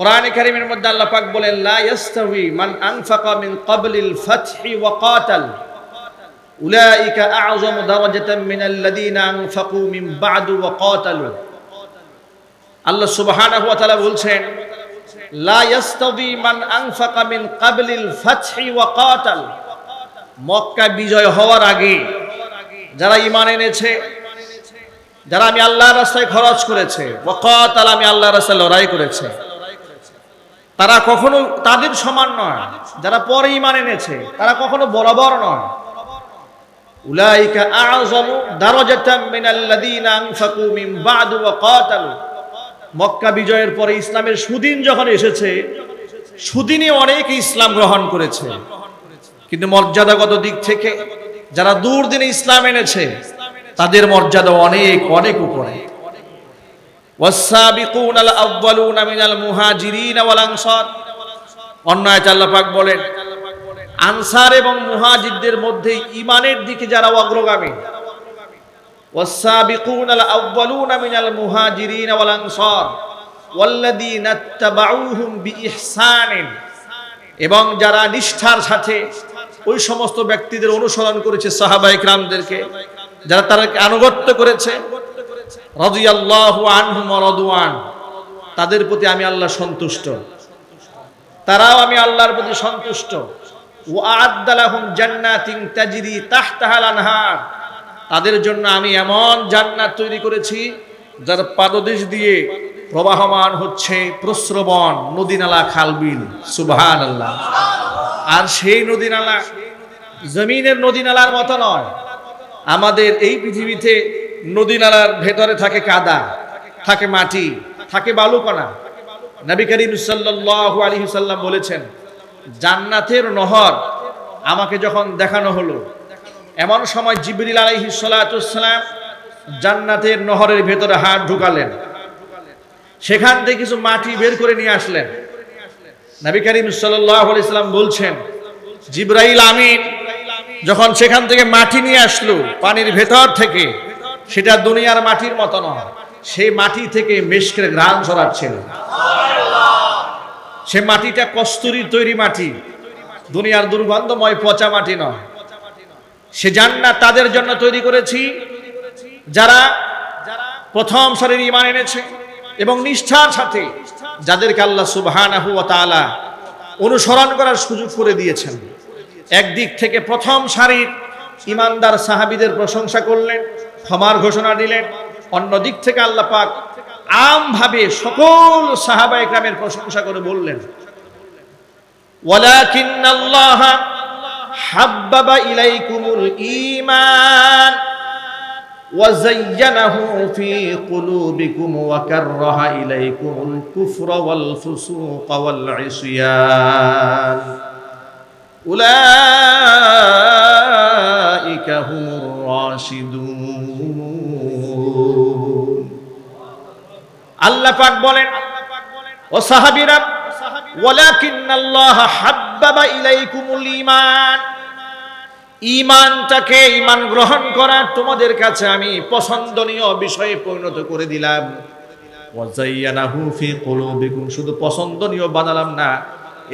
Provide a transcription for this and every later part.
কোরআনে কারীমের মধ্যে আল্লাহ পাক বলেন, লা ইয়াস্তাউই মান আনফাকা মিন ক্বাবলিল ফাতহি ওয়া কাতাল উলাইকা আ'যামু দারাজাতান মিনাল্লাযীনা আনফাকু মিন বা'দু ওয়া কাতালু আল্লাহ সুবহানাহু ওয়া তাআলা বলছেন, লা ইয়াস্তাউই মান আনফাকা মিন ক্বাবলিল ফাতহি ওয়া কাতাল মক্কা বিজয় হওয়ার আগে যারা ঈমান এনেছে, যারা আমি আল্লাহর রাস্তায় খরচ করেছে, ওয়া কাতাল আমি আল্লাহর রাস্তায় লড়াই করেছে। তারা কখনো তাদের সমান নয়। যারা পরে ইমান এনেছে, তারা কখনো বরাবর নয়। উলাইকা আযমু দারাজাতাম মিনাল্লাযীনা আনফাকু মিন বা'দু ওয়া কাতালু মক্কা বিজয়ের পরে ইসলামের সুদিন যখন এসেছে, সুদিনে অনেকে ইসলাম গ্রহণ করেছে। কিন্তু মর্যাদাগত দিক থেকে যারা দূর দিনে ইসলাম এনেছে, তাদের মর্যাদা অনেক অনেক উপরে। والسابقون الأولون من المهاجرين والأنصار অন্য আয়াতে আল্লাহ পাক বলেন আনসার এবং মুহাজিরদের মধ্যে ইমানের দিকে যারা অগ্রগামী والسابقون الأولون من المهاجرين والأنصار والذين اتبعوهم بإحسان এবং যারা নিষ্ঠার সাথে ওই সমস্ত ব্যক্তিদের অনুসরণ করেছে সাহাবা ইকরামদেরকে যারা তাদেরকে আনুগত্য করেছে তাদের প্রতি আমি আল্লাহ সন্তুষ্ট। তারাও আমি আল্লাহর প্রতি সন্তুষ্ট। ওয়া আ'আদ্দা লাহুম জান্নাতিন তাদের জন্য আমি এমন জান্নাত তৈরি করেছি, যার পাদদেশ দিয়ে প্রবাহমান হচ্ছে প্রস্রবণ নদীনালা খালবিল সুবহান আল্লাহ আর সেই নদীনালা জমিনের নদীনালার মতো নয়। আমাদের এই পৃথিবীতে নদী নালার ভেতরে থাকে কাদা, থাকে মাটি, থাকে বালুকণা। নবী করিম সাল্লাল্লাহু আলাইহি সাল্লাম বলেছেন, জান্নাতের নহর আমাকে যখন দেখানো হলো, এমন সময় জিবরিল আলাইহিস সালাম জান্নাতের নহরের ভেতরে হাত ঢুকালেন। সেখান থেকে কিছু মাটি বের করে নিয়ে আসলেন। নবী করিম সাল্লাল্লাহু আলাইহি সাল্লাম বলছেন, জিব্রাইল আমিন, যখন সেখান থেকে মাটি নিয়ে আসলো পানির ভেতর থেকে সেটা দুনিয়ার মাটির মতো নয়। সেই মাটি থেকে মেশকের ঘ্রাণ ছড়াচ্ছিল। সে মাটিটা কস্তুরির তৈরি মাটি। দুনিয়ার দুর্গন্ধময় পচা মাটি নয়। সে জান্নাত তাদের জন্য তৈরি করেছি, যারা প্রথম সারির ইমান এনেছে এবং নিষ্ঠার সাথে যাদেরকে আল্লাহ সুবহানাহু ওয়া তাআলা অনুসরণ করার সুযোগ করে দিয়েছেন। একদিক থেকে প্রথম সারির ইমানদার সাহাবিদের প্রশংসা করলেন ক্ষমার ঘোষণা দিলেন অন্য দিক থেকে আল্লাহ পাক আমভাবে সকল সাহাবা একরামের প্রশংসা করে বললেন ওয়ালাকিন আল্লাহ হাব্বাবা ইলাইকুমুল ঈমান وزينه في قلوبكم وكره إليكم الكفر والفسوق والعصيان أولئك هم الراشدون আল্লাহ পাক বলেন, ও সাহাবীরা ওয়ালাকিন আল্লাহ হাব্বাবা ইলাইকুমুল ঈমান। ঈমানটাকে ঈমান গ্রহণ করা তোমাদের কাছে আমি পছন্দনীয় বিষয়ে পরিণত করে দিলাম। ওয়াজাইয়ানাহু ফি কুলুবিকুম, শুধু পছন্দনীয় বানালাম না,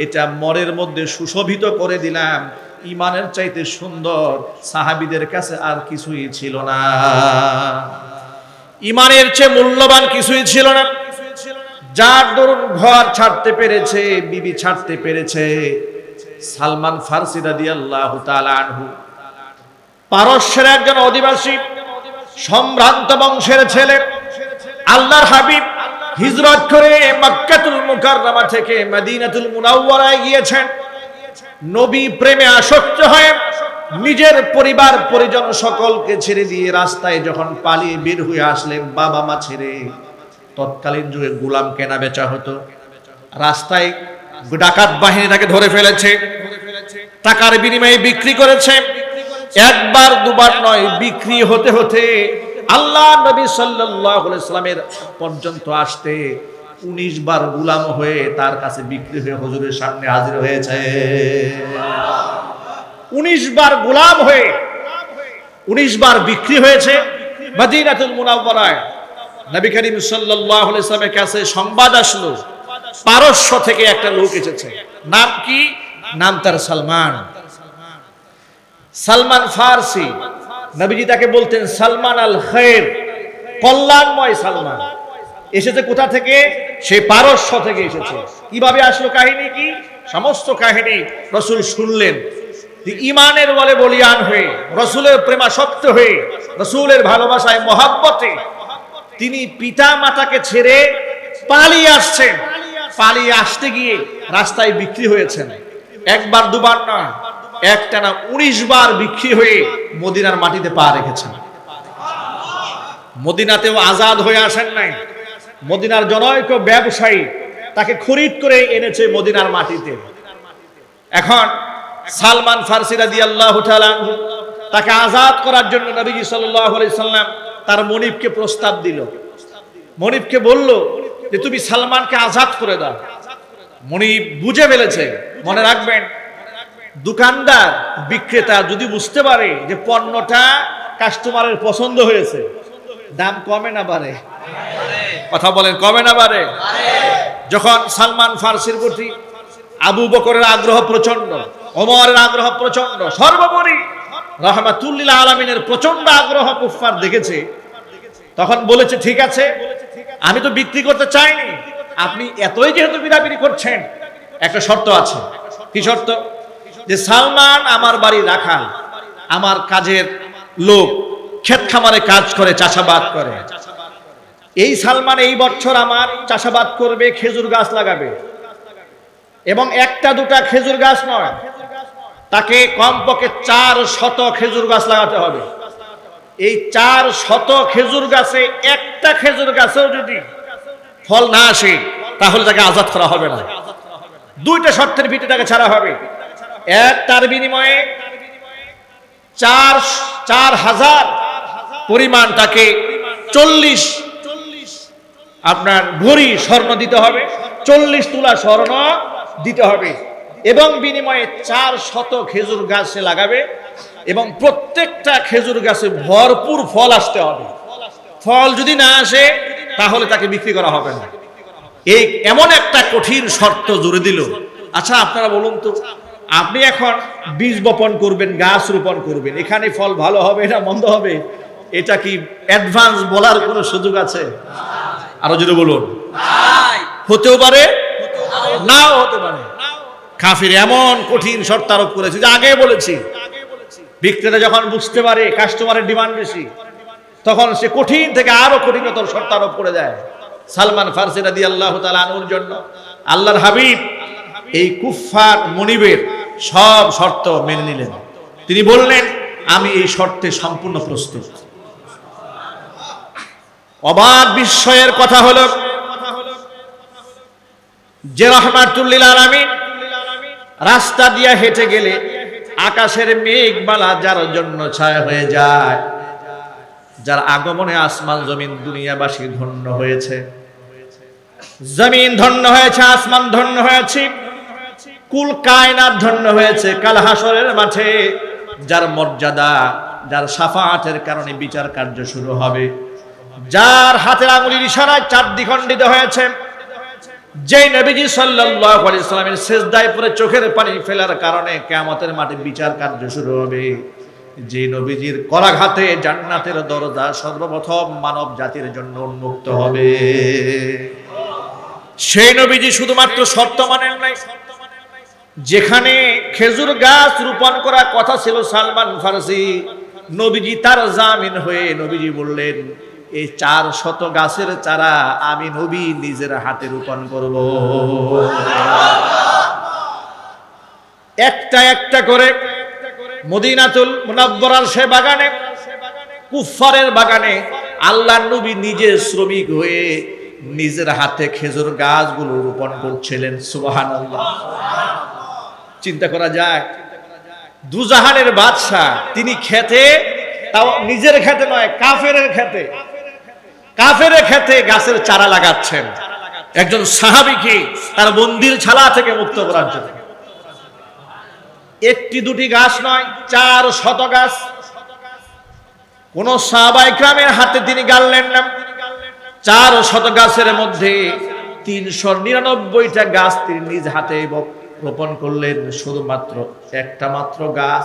এটা মরের মধ্যে সুশোভিত করে দিলাম। ইমানের চাইতে সুন্দর সাহাবিদের কাছে আর কিছুই ছিল না। ইমানের চেয়ে মূল্যবান কিছুই ছিল না। যার দরুন ঘর ছাড়তে পেরেছে, বিবি ছাড়তে পেরেছে। সালমান ফার্সি রাদি আল্লাহ আনহু। পারস্যের একজন অধিবাসী, সম্ভ্রান্ত বংশের ছেলে, আল্লাহর হাবিব হিজরত করে মক্কাতুল মুকাররমা থেকে মদিনাতুল মুনাওয়ারায় গিয়েছেন। নবী প্রেমে আসক্ত হয়ে নিজের পরিবার, পরিজন সকলকে ছেড়ে দিয়ে রাস্তায় যখন পালিয়ে বের হয়ে আসলেন বাবা মা ছেড়ে, তৎকালীন যুগে গোলাম কেনা বেচা হতো। রাস্তায় ডাকাত বাহিনী তাকে ধরে ফেলেছে, টাকার বিনিময়ে বিক্রি করেছে। একবার, দুবার নয়, বিক্রি হতে হতে আল্লাহ নবী আলাইহি সাল্লামের পর্যন্ত আসতে উনিশ বার গুলাম হয়ে তার কাছে বিক্রি হয়ে হুজুরের সামনে হাজির হয়েছে। উনিশ বার গোলাম হয়ে, উনিশ বার বিক্রি হয়েছে সংবাদ আসলো, পারস্য থেকে একটা লোক এসেছে। নাম কি? নাম তার সালমান। সালমান ফারসি। নবীজি তাকে বলতেন সালমান আল খের কল্যাণময় সালমান। এসেছে কোথা থেকে? সে পারস্য থেকে এসেছে। কীভাবে আসলো কাহিনী কি? সমস্ত কাহিনী রসুল শুনলেন। ইমানের বলে বলিয়ান হয়ে, রসুলের প্রেমাসক্ত হয়ে, রসুলের ভালোবাসায়, মহাব্বতে তিনি পিতা মাতাকে ছেড়ে পালিয়ে আসছেন। পালিয়ে আসতে গিয়ে রাস্তায় বিক্রি হয়েছেন। একবার, দুবার না, একটানা উনিশ বার বিক্রি হয়ে মদিনার মাটিতে পা রেখেছেন। মদিনাতেও আজাদ হয়ে আসেন নাই। মদিনার জনৈক ব্যবসায়ী তাকে খরিদ করে এনেছে মদিনার মাটিতে। এখন সালমান ফার্সি রাদি আল্লাহ তাকে আজাদ করার জন্য নবীজি সাল্লাম তার মনিবকে প্রস্তাব দিল। মনিবকে বলল যে, তুমি সালমানকে আজাদ করে দাও। মনিব বুঝে ফেলেছে। মনে রাখবেন, দোকানদার, বিক্রেতা যদি বুঝতে পারে যে পণ্যটা কাস্টমারের পছন্দ হয়েছে দাম কমে না বাড়ে। কথা বলেন, কমে না বাড়ে। যখন সালমান ফার্সির প্রতি আবু বকরের আগ্রহ প্রচণ্ড অমরের আগ্রহ প্রচণ্ড সর্বোপরি রহমাতুল্লিল আলমিনের প্রচণ্ড আগ্রহ কুফার দেখেছে, তখন বলেছে, ঠিক আছে, আমি তো বিক্রি করতে চাইনি। আপনি এতই যেহেতু বিড়াবিড়ি করছেন, একটা শর্ত আছে। কি শর্ত? যে সালমান আমার বাড়ি রাখা আমার কাজের লোক। ক্ষেত খামারে কাজ করে, চাষাবাদ করে। এই সালমান এই বছর আমার চাষাবাদ করবে, খেজুর গাছ লাগাবে। এবং একটা দুটা খেজুর গাছ নয়, তাকে কমপক্ষে চার শত খেজুর গাছ লাগাতে হবে। এই চার শত খেজুর গাছে একটা খেজুর গাছেও যদি ফল না আসে, তাহলে তাকে আজাদ করা হবে না। দুইটা শর্তের ভিত্তি তাকে ছাড়া হবে। এক, তার বিনিময়ে চার চার হাজার পরিমাণ তাকে চল্লিশ আপনার ভরি স্বর্ণ দিতে হবে, চল্লিশ তুলা স্বর্ণ দিতে হবে এবং বিনিময়ে চার শত খেজুর গাছ লাগাবে এবং প্রত্যেকটা খেজুর গাছে ভরপুর ফল আসতে হবে। ফল যদি না আসে, তাহলে তাকে বিক্রি করা হবে না। এই এমন একটা কঠিন শর্ত জুড়ে দিল। আচ্ছা আপনারা বলুন তো, আপনি এখন বীজ বপন করবেন, গাছ রোপণ করবেন, এখানে ফল ভালো হবে না মন্দ হবে? এটা কি অ্যাডভান্স বলার কোনো সুযোগ আছে? আরও যদি বলুন। হতেও পারে? নাও হতে পারে। কাফির এমন কঠিন শর্ত আরোপ করেছে যে আগে বলেছি। বিক্রেতা যখন বুঝতে পারে কাস্টমারের ডিমান্ড বেশি তখন সে কঠিন থেকে আরও কঠিনতর শর্ত আরোপ করে দেয়। সালমান ফার্সি রাদি আল্লাহ আনুর জন্য আল্লাহর হাবিব এই কুফার মনিবের সব শর্ত মেনে নিলেন। তিনি বললেন আমি এই শর্তে সম্পূর্ণ প্রস্তুত। অবাক বিস্ময়ের কথা হলো যে রহমাতুল্লিল আলামিন রাস্তা দিয়ে হেঁটে গেলে আকাশের মেঘমালা যার জন্য ছায়া হয়ে যায়, যার আগমনে আসমান জমিন দুনিয়াবাসী ধন্য হয়েছে। জমিন ধন্য হয়েছে, আসমান ধন্য হয়েছে, কুল কায়নাত ধন্য হয়েছে, কাল হাসরের মাঠে যার মর্যাদা, যার সাফাতের কারণে বিচার কার্য শুরু হবে। যার হাতের আঙুলির ইশারায় চার দ্বিখণ্ডিত হয়েছে। যে নবীজি সাল্লাল্লাহু আলাইহি সাল্লামের সেজদায় পড়ে চোখের পানি ফেলার কারণে কিয়ামতের মাঠে বিচার কার্য শুরু হবে। যে নবীজির করাঘাতে জান্নাতের দরজা সর্বপ্রথম মানব জাতির জন্য উন্মুক্ত হবে। সেই নবীজি শুধুমাত্র শর্ত মানেন নাই। যেখানে খেজুর গাছ রোপণ করার কথা ছিল সালমান ফারসি। নবীজি তার জামিন হয়ে নবীজি বললেন এই চার শত গাছের চারা আমি নবী নিজের হাতে রোপণ করব। একটা একটা করে মদিনাতুল মুনাব্বরার সে বাগানে কুফারের বাগানে আল্লাহ নবী নিজে শ্রমিক হয়ে নিজের হাতে খেজুর গাছগুলো রোপণ করছিলেন সুবাহান চিন্তা করা যায়, দুজাহানের বাদশাহ, তিনি খেতে, তাও নিজের খেতে নয়, কাফের খেতে। কাফের খেতে গাছের চারা লাগাচ্ছেন। একজন সাহাবিকে তার বন্দির ছালা থেকে মুক্ত করার জন্য। একটি দুটি গাছ নয়, চার শত গাছ। কোন সাহাবাই গ্রামের হাতে তিনি গাললেন না। চার শত গাছের মধ্যে তিনশো নিরানব্বইটা গাছ তিনি নিজ হাতে রোপণ করলেন। শুধুমাত্র একটা মাত্র গাছ,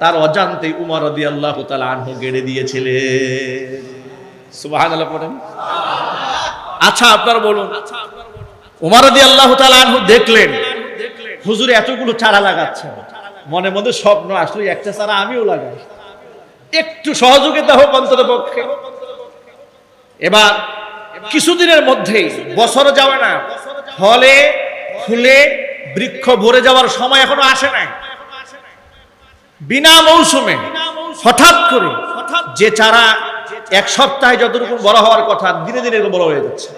তার অজান্তে উমর রদি আল্লাহ তালা আনহু গেড়ে দিয়েছিলেন। সুবাহ পড়েন। আচ্ছা আপনার বলুন। উমর আল্লাহ দেখলেন। হুজুর এতগুলো চারা লাগাচ্ছে। মনে মধ্যে স্বপ্ন আসলে, একটা চারা আমিও লাগাই। একটু সহযোগিতা হোক অন্তত পক্ষে। এবার কিছুদিনের মধ্যেই বছর যাবে না। ফলে ফুলে বৃক্ষ ভরে যাওয়ার সময় এখনও আসে নাই। বিনা মৌসুমে হঠাৎ করে যে চারা এক সপ্তাহে যতটুকু বড় হওয়ার কথা, দিনে দিনে বড় হয়ে যাচ্ছে।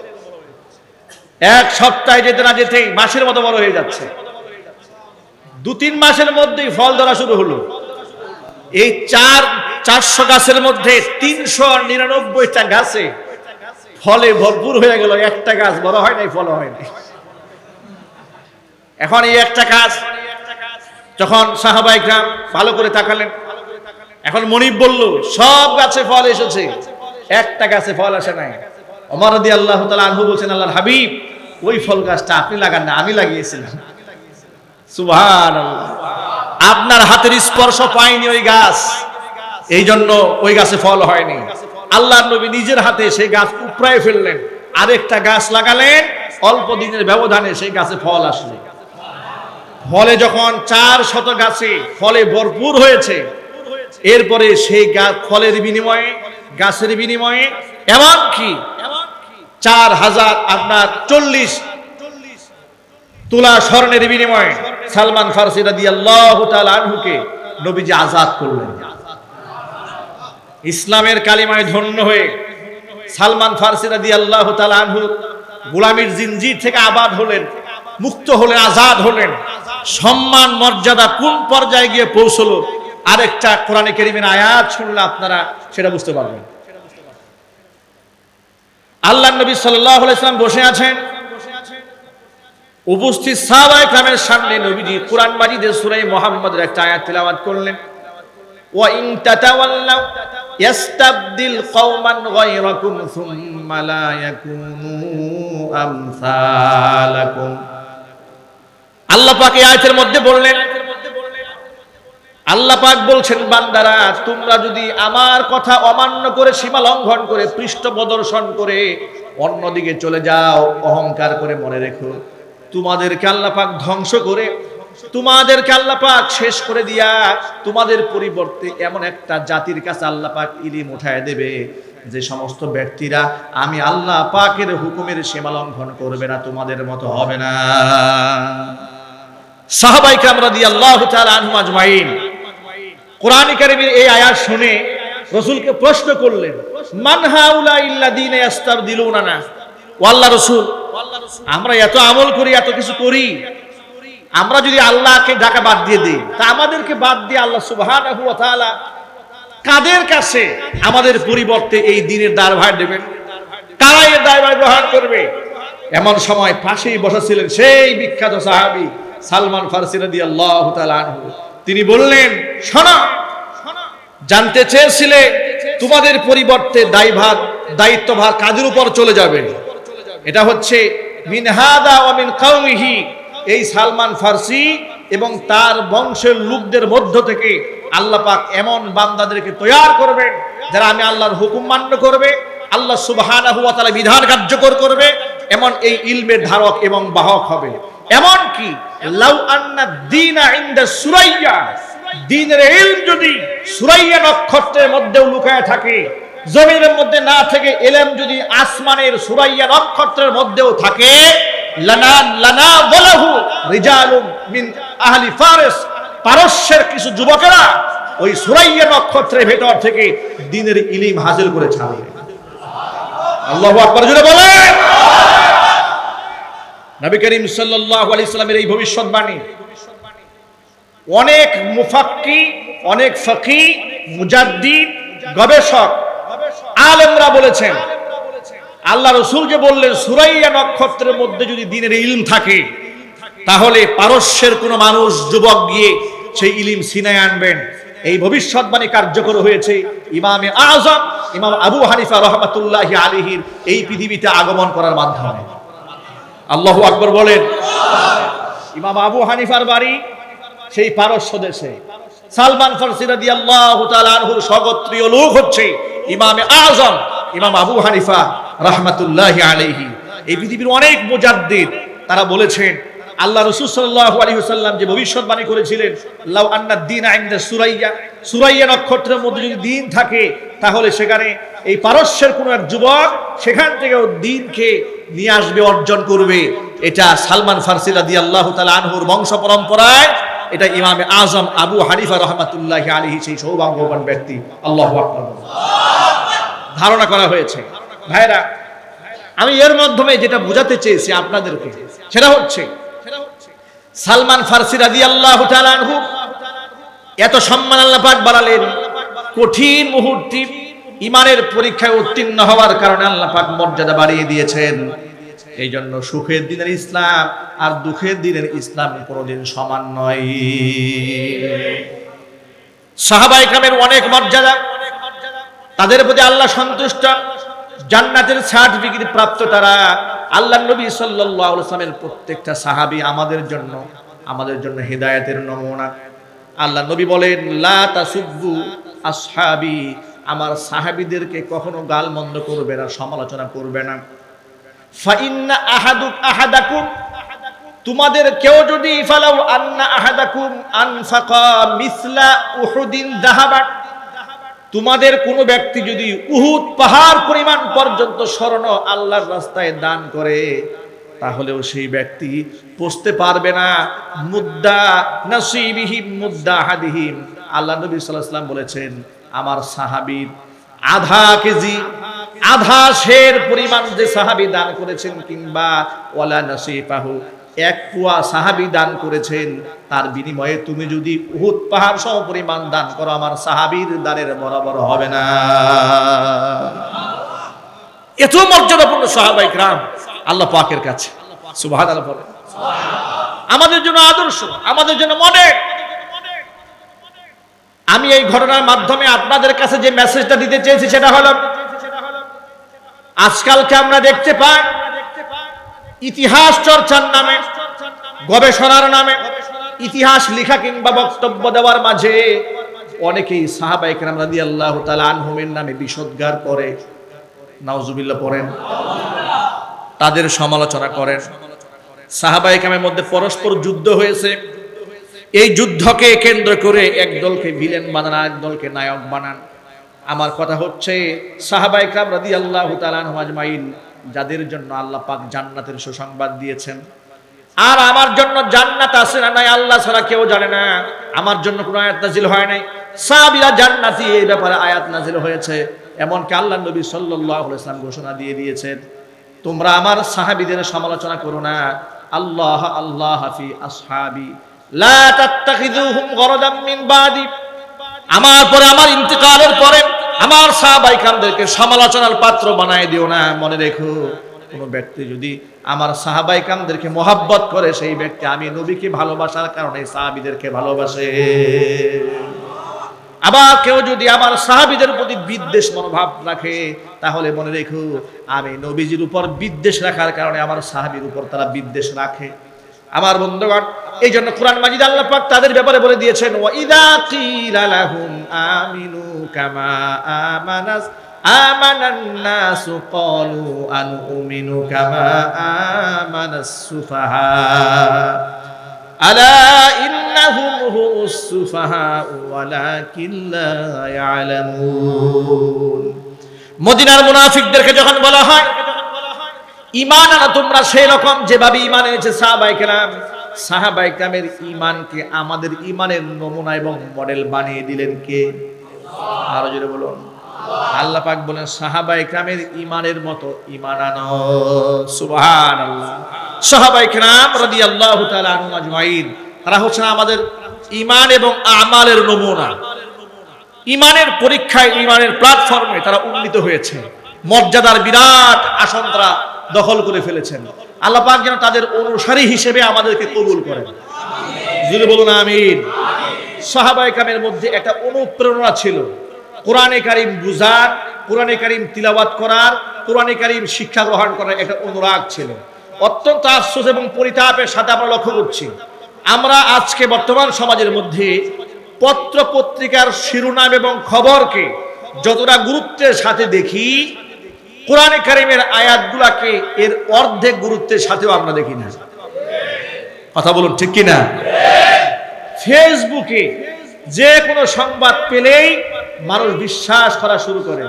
এক সপ্তাহে যেতে না যেতেই মাসের মতো বড় হয়ে যাচ্ছে। দু তিন মাসের মধ্যেই ফল ধরা শুরু হলো। এই চার, চারশো গাছের মধ্যে তিনশো নিরানব্বইটা গাছে ফলে ভরপুর হয়ে গেল। একটা গাছ বড় হয় নাই ফল হয় নাই। এখন এই একটা গাছ যখন সাহাবাই গ্রাম ভালো করে তাকালেন এখন মনিব বলল, সব গাছে ফল এসেছে। একটা গাছে ফল আসে নাই। অমর রদি আল্লাহ তালা আনহু বলছেন, আল্লাহর হাবিব, ওই ফল গাছটা আপনি লাগান না, আমি লাগিয়েছিলাম। আপনার হাতের স্পর্শ পায়নি ওই গাছ। এই জন্য ওই গাছে ফল হয়নি। আল্লাহ নবী নিজের হাতে সেই গাছ উপড়ায় ফেললেন। আরেকটা গাছ লাগালেন, অল্প দিনের ব্যবধানে সেই গাছে ফল আসলো ফলে যখন চার শত গাছে ফলে ভরপুর হয়েছে এরপরে সেই ফলের বিনিময়ে, গাছের বিনিময়ে, এমনকি চার হাজার আপনার চল্লিশ তুলা স্বর্ণের বিনিময়ে সালমান ফারসি রাদি আল্লাহ আনহুকে নবীজি আজাদ করলেন। ইসলামের কালিমায় ধন্য হয়ে সালমান ফারসি রাদি আল্লাহ আনহু গোলামীর জিনজির থেকে আবাদ হলেন, মুক্ত হলেন, আজাদ হলেন। সম্মান, মর্যাদা কোন পর্যায়ে গিয়ে পৌঁছলো? আরেকটা কোরআনে কেরিমের আয়াত শুনলে আপনারা সেটা বুঝতে পারবেন। আল্লাহ নবী আলাইসাল্লাম বসে আছেন। উপস্থিত সাহাবা ইকরামের সামনে নবীজি কোরআন মাজিদের সূরা মুহাম্মদের একটা আয়াত তেলাওয়াত করলেন। ওয়া ইন কওমান আল্লাহ আয়াতের মধ্যে বললেন আল্লাহ পাক বলছেন, বান্দারা, তোমরা যদি আমার কথা অমান্য করে সীমা লঙ্ঘন করে, পৃষ্ঠ প্রদর্শন করে অন্যদিকে চলে যাও, অহংকার করে মনে রেখো। তোমাদেরকে আল্লাহ পাক ধ্বংস করে, তোমাদেরকে আল্লাহ পাক শেষ করে দিয়া, তোমাদের পরিবর্তে এমন একটা জাতির কাছে আল্লাহ পাক ইলিম উঠায় দেবে, যে সমস্ত ব্যক্তিরা, আমি আল্লাহ পাকের হুকুমের সীমা লঙ্ঘন করবে না, তোমাদের মতো হবে না। সাহাবাই কামরা দিয়ে আল্লাহ আনহু আজমাইন। কোরআন কারিমের এই আয়াত শুনে রসুলকে প্রশ্ন করলেন, মান হাউলা ইল্লাযীনা ইস্তাবদিলুনা না আল্লাহ রসুল, আমরা এত আমল করি, এত কিছু করি। আমরা যদি আল্লাহকে ডাকা বাদ দিয়ে দিই, তা আমাদেরকে বাদ দিয়ে আল্লাহ তাআলা কাদের কাছে আমাদের পরিবর্তে এই দিনের দারভার দেবেন? কারা এর দায়ভার গ্রহণ করবে? এমন সময় পাশেই বসা ছিলেন সেই বিখ্যাত সাহাবী সালমান ফারসি রাদিয়াল্লাহু তাআলা আনহু। তিনি বললেন, শোনা, জানতে চেয়েছিলে তোমাদের পরিবর্তে দায়ভার, দায়িত্বভার কাজের উপর চলে যাবে। এটা হচ্ছে মিনহাদা মিন কওমিহি এই সালমান ফার্সি এবং তার বংশের লোকদের মধ্য থেকে আল্লাহ পাক এমন বান্দাদেরকে তৈয়ার করবেন, যারা আমি আল্লাহর হুকুম মান্য করবে, আল্লাহ সুবহানাহু ওয়া তাআলা বিধান কার্যকর করবে, এমন এই ইলমের ধারক এবং বাহক হবে। এমন কি লাউ আন্না দীনা সুরাইয়া দিনের ইলম যদি সুরাইয়া নক্ষত্রের মধ্যেও লুকায় থাকে, জমিনের মধ্যে না থেকে এলেম যদি আসমানের সুরাইয়া নক্ষত্রের মধ্যেও থাকে, লানা লানা বলাহু রিজালুম মিন আহলি ফারিস, পারস্যের কিছু যুবকেরা ওই সুরাইয়া নক্ষত্রের ভেতর থেকে দিনের ইলিম হাজির করে ছাড়বে আল্লাহু আকবার জুড়ে বলেন। নবী করিম সাল্লাল্লাহু আলাইহি সাল্লামের এই ভবিষ্যৎবাণী। অনেক মুফাক্কি, অনেক ফকি, মুজাদ্দিদ, গবেষক, আলেমরা বলেছেন, আল্লাহ রসুল যে বললেন, সুরাইয়া নক্ষত্রের মধ্যে যদি দিনের ইলম থাকে, তাহলে পারস্যের কোন মানুষ, যুবক গিয়ে সেই ইলিম সিনায় আনবেন। এই ভবিষ্যৎবাণী কার্যকর হয়েছে ইমামে আজম, ইমাম আবু হানিফা রহমাতুল্লাহ আলিহির এই পৃথিবীতে আগমন করার মাধ্যমে। আল্লাহু আকবর বলেন। ইমাম আবু হানিফার বাড়ি সেই পারস্য দেশে। সালমান ফরসিরাদি আল্লাহ তাআলা আনহুর স্বগোত্রীয় লোক হচ্ছে ইমামে আজম, ইমাম আবু হানিফা রাহমাতুল্লাহ আলাইহি। এই পৃথিবীর অনেক মোজাদ্দিদ, তারা বলেছেন আল্লাহ রসুল সাল্লাল্লাহু আলাইহি ওয়াসাল্লাম যে ভবিষ্যৎবাণী করেছিলেন, লাউ আন্না দিন আইন্দা সুরাইয়া সুরাইয়া নক্ষত্রের মধ্যে যদি দিন থাকে, তাহলে সেখানে এই পারস্যের কোনো এক যুবক সেখান থেকেও দিনকে নিয়ে আসবে, অর্জন করবে। এটা সালমান ফারসি রাদিয়াল্লাহু তালা আনহুর বংশ পরম্পরায়। এটা ইমামে আজম আবু হানিফা রহমাতুল্লাহি আলাইহি সেই সৌভাগ্যবান ব্যক্তি। আল্লাহু ধারণা করা হয়েছে। ভাইরা, আমি এর মাধ্যমে যেটা বোঝাতে চেয়েছি আপনাদেরকে, সেটা হচ্ছে সালমান ফারসি রাজি আল্লাহ এত সম্মান আল্লাহ পাক বাড়ালেন। কঠিন মুহূর্তে ইমানের পরীক্ষায় উত্তীর্ণ হওয়ার কারণে আল্লাহ পাক মর্যাদা বাড়িয়ে দিয়েছেন। এই জন্য সুখের দিনের ইসলাম আর দুঃখের দিনের ইসলাম কোনোদিন সমান নয়। সাহাবাই কামের অনেক মর্যাদা, তাদের প্রতি আল্লাহ সন্তুষ্ট। জান্নাতের সার্টিফিকেট প্রাপ্ত তারা আল্লাহ নবী সাল্লাল্লাহু আলাইহি প্রত্যেকটা সাহাবী আমাদের জন্য আমাদের জন্য হেদায়েতের নমুনা। আল্লাহ নবী বলেন, লা আসহাবি আমার সাহাবীদেরকে কখনো গালমন্দ করবে না, সমালোচনা করবে না। ফা ইন্না আহাদু আহাদাকুম, তোমাদের কেউ যদি, ফালাউ আন্না আহাদাকুম আনফাকা মিসলা উহুদিন যাহাবান তোমাদের কোনো ব্যক্তি যদি উহুদ পাহাড় পরিমাণ পর্যন্ত স্মরণ আল্লাহর রাস্তায় দান করে, তাহলেও সেই ব্যক্তি পুষতে পারবে না। মুদ্দা নসিবিহিম মুদ্দা হাদিহিম। আল্লাহ নবী ওয়াসাল্লাম বলেছেন, আমার সাহাবীর আধা কেজি, আধা শের পরিমাণ যে সাহাবী দান করেছেন কিংবা ওয়ালা নসিফাহু এক কুয়া সাহাবি দান করেছেন, তার বিনিময়ে তুমি যদি উহুদ পাহাড় সম পরিমাণ দান করো, আমার সাহাবির দানের বরাবর হবে না। এত মর্যাদাপূর্ণ সাহাবাই গ্রাম আল্লাহ পাকের কাছে। আল্লাহ আমাদের জন্য আদর্শ, আমাদের জন্য মডেল আমি এই ঘটনার মাধ্যমে আপনাদের কাছে যে মেসেজটা দিতে চেয়েছি, সেটা হলো, আজকালকে আমরা দেখতে পাই ইতিহাস চর্চার নামে, গবেষণার নামে, ইতিহাস লেখা কিংবা বক্তব্য দেওয়ার মাঝে অনেকেই সাহাবা একরাম রাদি আল্লাহ আনহুমের নামে বিষোদ্গার করে। নাউজুবিল্লাহ পড়েন। তাদের সমালোচনা করেন। সাহাবা একরামের মধ্যে পরস্পর যুদ্ধ হয়েছে। এই যুদ্ধকে কেন্দ্র করে এক দলকে ভিলেন বানান এক দলকে নায়ক বানান। আমার কথা হচ্ছে সাহাবা একরাম রাদি আল্লাহ আজমাইন যাদের জন্য আল্লাহ পাক জান্নাতের সুসংবাদ দিয়েছেন। আর আমার জন্য জান্নাত আছে না নাই আল্লাহ ছাড়া কেউ জানে না। আমার জন্য কোনো আয়াত নাজিল হয় নাই। সাহাবীরা জান্নাতি, এই ব্যাপারে আয়াত নাজিল হয়েছে। এমনকি আল্লাহ নবী সাল্লাল্লাহু আলাইহি ওয়াসাল্লাম ঘোষণা দিয়ে দিয়েছেন, তোমরা আমার সাহাবীদের সমালোচনা করো না। আল্লাহ আল্লাহ ফি আসহাবি। লা তাত্তাখিযুহুম গরাদাম মিন বাদি। আমার পরে, আমার ইন্তেকালের পরে আমার সাহাবাই কামদেরকে সমালোচনার পাত্র বানায় দিও না, মনে রেখো। কোন ব্যক্তি যদি আমার সাহাবাই কামদেরকে মোহাব্বত করে, সেই ব্যক্তি আমি নবীকে ভালোবাসার কারণে সাহাবিদেরকে ভালোবাসে। আবার কেউ যদি আমার সাহাবিদের প্রতি বিদ্বেষ মনোভাব রাখে, তাহলে মনে রেখো, আমি নবীজির উপর বিদ্বেষ রাখার কারণে আমার সাহাবির উপর তারা বিদ্বেষ রাখে। আমার বন্ধুগণ এই জন্য কোরআন মাজিদ আল্লাহ পাক তাদের ব্যাপারে বলে দিয়েছেন, ওয়া ইদা কিলা লাহুম আমিনু কামা আমানাস, আমানান নাসু ক্বালু আনুমিনু কামা আমানাস সুফাহা, আলা ইন্নাহুম হুমুস সুফাহা ওয়ালাকিন লা ইয়ালামুন। মদিনার মুনাফিকদেরকে যখন বলা হয় ইমান আনা তোমরা সেই রকম যেভাবে ইমান এনেছে সাহাবাই কেরাম। সাহাবাই কামের ইমানকে আমাদের ইমানের নমুনা এবং মডেল বানিয়ে দিলেন কে? আরও জোরে বলুন। আল্লাহ পাক বলেন সাহাবাই কামের ইমানের মতো ইমান আনো। সুবহান আল্লাহ সাহাবাই কেরাম রাদিয়াল্লাহু তাআলা আনহুম আজমাইন। তারা হচ্ছেন আমাদের ইমান এবং আমালের নমুনা। ইমানের পরীক্ষায় ইমানের প্ল্যাটফর্মে তারা উন্নীত হয়েছে। মর্যাদার বিরাট আসন তারা দখল করে ফেলেছেন। আল্লাহ পাক যেন তাদের অনুসারী হিসেবে আমাদেরকে কবুল করেন। যদি বলুন আমিন। সাহাবাই কামের মধ্যে একটা অনুপ্রেরণা ছিল। কোরআনে কারিম বুঝার, কোরআনে কারিম তিলাওয়াত করার, কোরআনে কারিম শিক্ষা গ্রহণ করার একটা অনুরাগ ছিল। অত্যন্ত আশ্বাস এবং পরিতাপের সাথে আমরা লক্ষ্য করছি। আমরা আজকে বর্তমান সমাজের মধ্যে পত্র পত্রিকার শিরোনাম এবং খবরকে যতটা গুরুত্বের সাথে দেখি কোরআনে কারিমের আয়াতগুলাকে এর অর্ধেক গুরুত্বের সাথেও আমরা দেখি না। কথা বলুন, ঠিক কি না ফেসবুকে যে কোনো সংবাদ পেলেই মানুষ বিশ্বাস করা শুরু করে।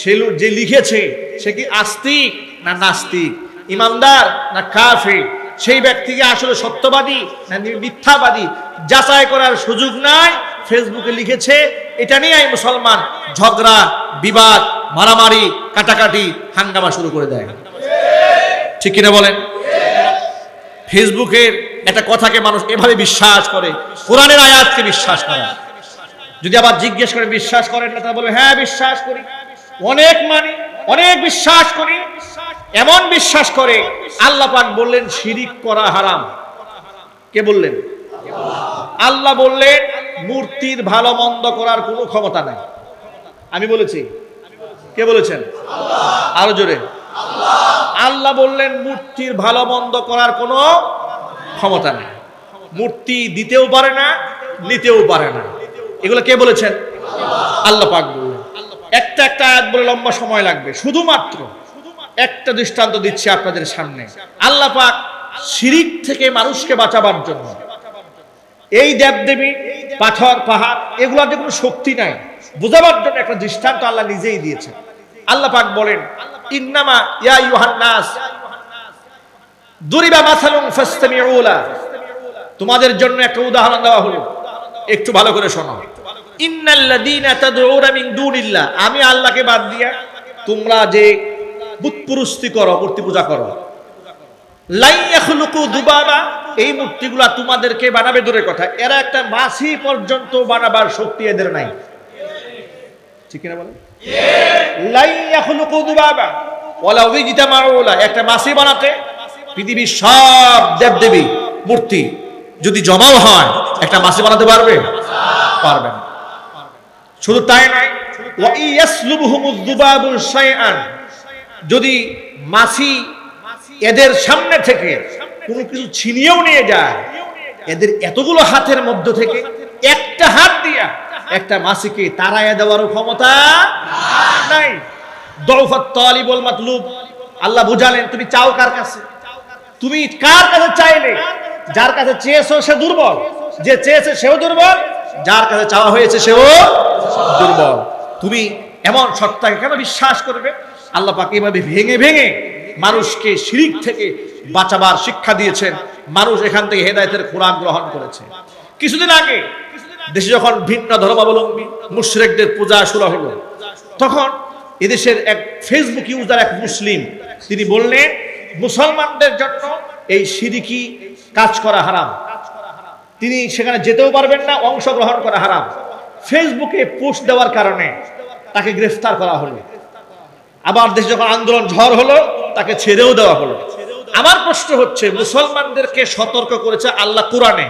সে যে লিখেছে, সে কি আস্তিক না নাস্তিক? ইমানদার না কাফে সেই ব্যক্তিকে আসলে সত্যবাদী না মিথ্যাবাদী? যাচাই করার সুযোগ নাই, ফেসবুকে লিখেছে, এটা নিয়ে মুসলমান, ঝগড়া, বিবাদ মারামারি, কাটাকাটি, হাঙ্গামা শুরু করে দেয়। ঠিক কিনা বলেন? ফেসবুকের একটা কথাকে মানুষ এভাবে বিশ্বাস করে, কোরআনের আয়াতকে বিশ্বাস করে। যদি আবার জিজ্ঞেস করে, বিশ্বাস করেন না তা বলে হ্যাঁ বিশ্বাস করি। অনেক মানি, অনেক বিশ্বাস করি। এমন বিশ্বাস করে, আল্লাহ পাক বললেন, শিরিক করা হারাম। কে বললেন? আল্লাহ বললেন, মূর্তির ভালো মন্দ করার কোনো ক্ষমতা নাই। আমি বলেছি কে বলেছেন? আরও জোরে। আল্লাহ বললেন, মূর্তির ভালো মন্দ করার কোনো ক্ষমতা নেই। মূর্তি দিতেও পারে না, নিতেও পারে না। এগুলো কে বলেছেন? আল্লাহ পাক বললেন। একটা একটা আয়াত বলে লম্বা সময় লাগবে। শুধুমাত্র একটা দৃষ্টান্ত দিচ্ছি আপনাদের সামনে। আল্লাহ পাক শিরিক থেকে মানুষকে বাঁচাবার জন্য। এই দেবদেবী, পাথর, পাহাড়, এগুলোর যে কোনো শক্তি নাই। বোঝাবার জন্য একটা দৃষ্টান্ত আল্লাহ নিজেই দিয়েছেন। আল্লাহ পাক বলেন, ইন্নামা ইয়া ইউহান্নাস দুরিবা মাসালুন ফাসতামিউলা। তোমাদের জন্য একটা উদাহরণ দেওয়া হলো। একটু ভালো করে শোনো। ইন্নাল্লাযীনা তাদউনা মিন দুনিল্লাহ। আমি আল্লাহকে বাদ দিয়া তোমরা যে বুতপুরস্তি করো, মূর্তি পূজা করো। লাই ইয়াখলুকু দুবাবা। এই মূর্তিগুলা তোমাদেরকে বানাবে দূরের কথা। এরা একটা মাছি পর্যন্ত বানাবার শক্তি এদের নাই। ঠিক কিনা বলেন? একটা মাছি বানাতে পৃথিবীর সব দেবদেবী মূর্তি যদি জমাও হয়, একটা মাছি বানাতে পারবে? পারবে শুধু তাই নয় যদি মাছি এদের সামনে থেকে কোনো কিছু ছিনিয়েও নিয়ে যায়, এদের এতগুলো হাতের মধ্য থেকে একটা হাত দিয়া একটা মাসিকে তাড়াইয়া দেওয়ারও ক্ষমতা নাই। দৌফাত তালিবুল মাতলুব। আল্লাহ বুঝালেন, তুমি চাও কার কাছে? তুমি কার কাছে চাইলে? যার কাছে চেয়েছো সে দুর্বল। যে চেয়েছে সেও দুর্বল। যার কাছে চাওয়া হয়েছে সেও দুর্বল। তুমি এমন সত্তাকে কেন বিশ্বাস করবে? আল্লাহ পাক এভাবে ভেঙে ভেঙে মানুষকে শিরিক থেকে বাঁচাবার শিক্ষা দিয়েছেন। মানুষ এখান থেকে হেদায়েতের কোরআন গ্রহণ করেছে। কিছুদিন আগে দেশে যখন ভিন্ন ধর্মাবলম্বী মুশরিকদের পূজা শুরু হলো, তখন এদেশের এক ফেসবুক ইউজার এক মুসলিম, তিনি বললেন, মুসলমানদের জন্য এই সিরিকি কাজ করা হারাম। তিনি সেখানে যেতেও পারবেন না, অংশগ্রহণ করা হারাম। ফেসবুকে পোস্ট দেওয়ার কারণে তাকে গ্রেফতার করা হলো। আবার দেশে যখন আন্দোলন ঝড় হলো, তাকে ছেড়েও দেওয়া হলো। আমার প্রশ্ন হচ্ছে, মুসলমানদেরকে সতর্ক করেছে আল্লাহ কোরআনে?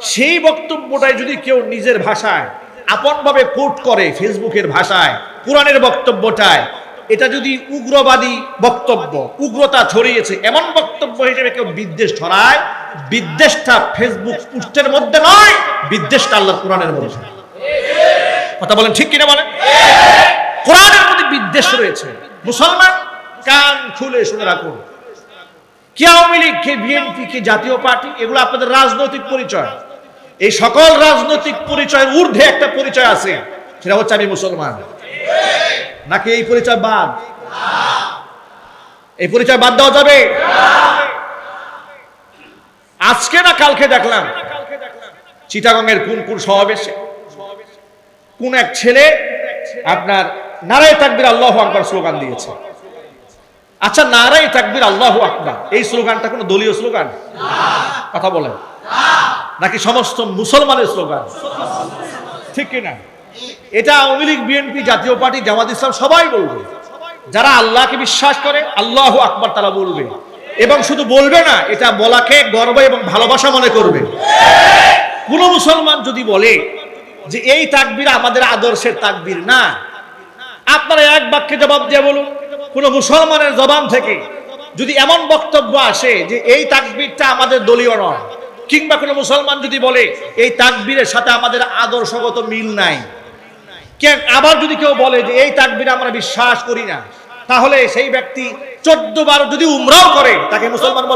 সেই বক্তব্যটাই যদি কেউ নিজের ভাষায় আপনভাবে কোট করে ফেসবুকের ভাষায়, কোরআনের বক্তব্যটায়, এটা যদি উগ্রবাদী বক্তব্য, উগ্রতা ছড়িয়েছে, এমন বক্তব্য হিসেবে কেউ বিদ্বেষ ছড়ায়, বিদ্বেষটা ফেসবুক পোস্টের মধ্যে নয়, বিদ্বেষটা আল্লাহ কোরআনের মধ্যে। কথা বলেন ঠিক কিনা বলেন? কোরআনের মধ্যে বিদ্বেষ রয়েছে। মুসলমান, কান খুলে শুনে রাখুন। কে আওয়ামী লীগ, কে বিএনপি, কে জাতীয় পার্টি, এগুলো আপনাদের রাজনৈতিক পরিচয়। এই সকল রাজনৈতিক পরিচয়ের ঊর্ধ্বে একটা পরিচয় আছে, সেটা হচ্ছে আমি মুসলমান। নাকি এই পরিচয় বাদ? এই পরিচয় বাদ দেওয়া যাবে? আজকে না কালকে দেখলাম, চিটাগংয়ের কোন কোন সমাবেশে, কোন এক ছেলে আপনার নারায় তাকবির আল্লাহ আকবার স্লোগান দিয়েছে। আচ্ছা নারাই তাকবির আল্লাহ আকবার, এই স্লোগানটা কোনো দলীয় স্লোগান? কথা বলেন। নাকি সমস্ত মুসলমানের স্লোগান? ঠিক কিনা? এটা আওয়ামী লীগ, বিএনপি, জাতীয় পার্টি, জামাত ইসলাম সবাই বলবে। যারা আল্লাহকে বিশ্বাস করে, আল্লাহ আকবার তারা বলবে। এবং শুধু বলবে না, এটা বলাকে গর্ব এবং ভালোবাসা মনে করবে। কোন মুসলমান যদি বলে যে এই তাকবির আমাদের আদর্শের তাকবির না, আপনারা এক বাক্যে জবাব দিয়ে বলুন, কোন মুসলমানের জবান থেকে যদি এমন বক্তব্য আসে যে এই তাকবিরটা আমাদের দলীয় নয় কিংবা কোনো মুসলমান যদি বলে, এই তাকবীরের সাথে আমাদের আদর্শগত মিল নাই। আবার যদি কেউ বলে যে, এই তাকবীরে আমরা বিশ্বাস করি না, তাহলে সেই ব্যক্তি চোদ্দ বার যদি উমরাও করে, তাকে মুসলমান বলা